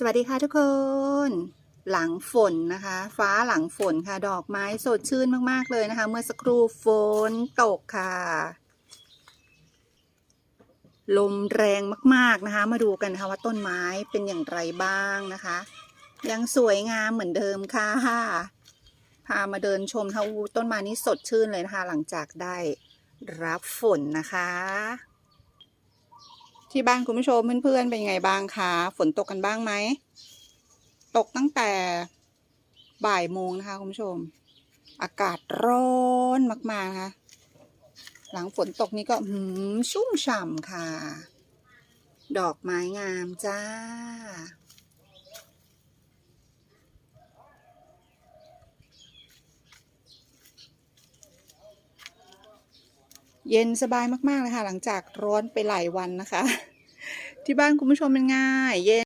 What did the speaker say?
สวัสดีค่ะทุกคน หลังฝนนะคะ ฟ้าหลังฝนค่ะ ดอกไม้สดชื่นมาก ๆ เลยนะคะ เมื่อสักครู่ฝนตกค่ะ ลมแรงมาก ๆ นะคะ มาดูกันนะคะว่าต้นไม้เป็นอย่างไรบ้างนะคะ ยังสวยงามเหมือนเดิมค่ะ พามาเดินชมทาวูต้นไม้นี้สดชื่นเลยนะคะ หลังจากได้รับฝนนะคะ ที่บ้านคุณผู้ชมเพื่อนๆเป็นยังไงบ้างคะฝนตกกันบ้างไหมตกตั้งแต่บ่ายโมงนะคะคุณผู้ชม อากาศร้อนมากๆนะคะหลังฝนตกนี่ก็หืมชุ่มฉ่ำค่ะ ดอกไม้งามจ้า เย็นสบายมากๆเลยค่ะ หลังจากร้อนไปหลายวันนะคะ ที่บ้านคุณผู้ชมเป็นไง่ายเย็น